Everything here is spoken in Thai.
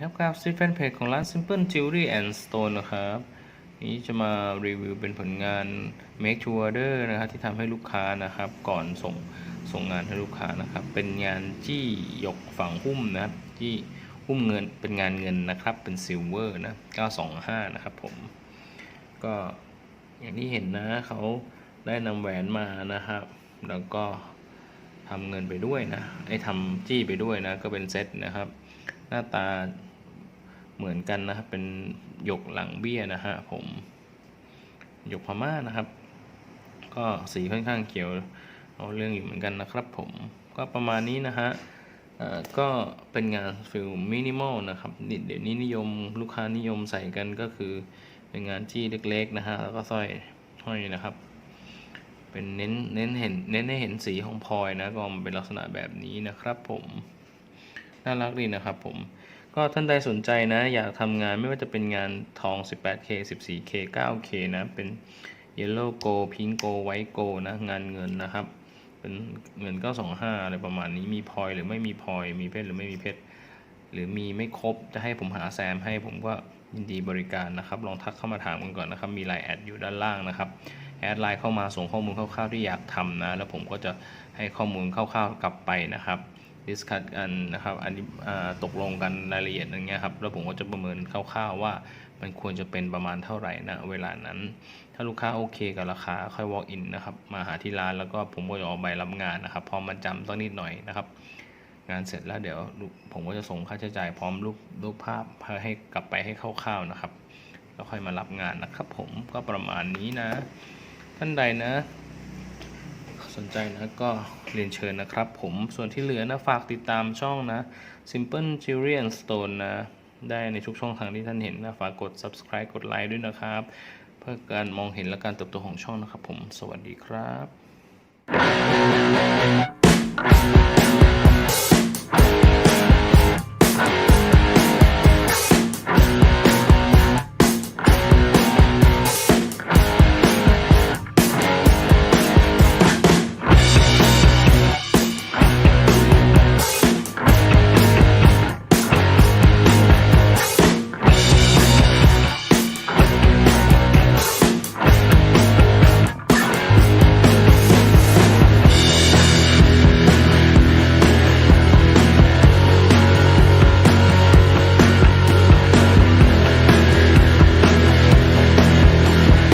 ครับครับซีแฟนเพจของร้าน Simple Jewelry and Stone นะครับ นี้จะมารีวิวเป็นผลงาน Make to Order นะครับที่ทำให้ลูกค้านะครับ ก่อนส่งส่งงานให้ลูกค้านะครับ เป็นงานจี้ยกฝั่งหุ้มนะครับจี้หุ้มเงินเป็นงานเงินนะครับ เป็นซิลเวอร์นะ 925 นะครับผม ก็อย่างที่เห็นนะเขาได้นำแหวนมานะครับ แล้วก็ทำเงินไปด้วยนะไอ้ทำจี้ไปด้วยนะ ก็เป็นเซตนะครับ หน้าตา เหมือนกันนะครับ เป็นหยกหลังเบี้ยนะฮะผมหยกพม่านะครับ ก็สีค่อนข้างเขียวเอาเรื่องอยู่เหมือนกันนะครับผมก็ประมาณนี้นะฮะก็เป็นงานฟิลมินิมอลนะครับเดี๋ยวนี้นิยมลูกค้านิยมใส่กันก็คือ เป็นงานจี้เล็กๆนะฮะแล้วก็สร้อยห้อยนะครับ เป็นเน้นเน้นเห็นเน้นให้เห็นสีของพลอยนะก็มันเป็นลักษณะแบบนี้นะครับ ผมน่ารักดีนะครับ ผม ก็ท่านใดสนใจนะ อยากทำงานไม่ว่าจะเป็นงานทอง 18K 14K 9K นะ เป็น Yellow Gold Pink Gold White Gold นะ งานเงินนะครับ เป็นเงิน 925 อะไรประมาณนี้มีพลอยหรือไม่มีพลอยมีเพชรหรือไม่มีเพชรหรือมีไม่ครบจะให้ผมหาแซมให้ผมก็ยินดีบริการนะครับ ลองทักเข้ามาถามกันก่อนนะครับ มีไลน์แอดอยู่ด้านล่างนะครับ แอดไลน์เข้ามาส่งข้อมูลคร่าวๆที่อยากทำนะ แล้วผมก็จะให้ข้อมูลคร่าวๆกลับไปนะครับ ดิสคัทกันนะครับอันนี้ตกลงกันรายละเอียดอย่างเงี้ยครับแล้วผมก็จะประเมินคร่าวๆว่ามันควรจะเป็นประมาณเท่าไหร่นะเวลานั้น ถ้าลูกค้าโอเคกับราคาค่อย walk in นะครับมาหาที่ร้านแล้วก็ผมก็จะออกใบรับงานนะครับพร้อมมาจำต้องนิดหน่อยนะครับงานเสร็จแล้วเดี๋ยวผมก็จะส่งค่าใช้จ่ายพร้อมรูปรูปภาพเพื่อให้กลับไปให้คร่าวๆนะครับ แล้วค่อยมารับงานนะครับผมก็ประมาณนี้นะ ท่านใดนะ สนใจนะก็เรียนเชิญนะครับผมส่วนที่เหลือนะฝากติดตามช่องนะ Simple Jewelry and Stone นะ ได้ในทุกช่องทางที่ท่านเห็นนะ ฝากกด subscribe กดไลค์ด้วยนะครับ เพื่อการมองเห็นและการเติบโตของช่องนะครับผมสวัสดีครับ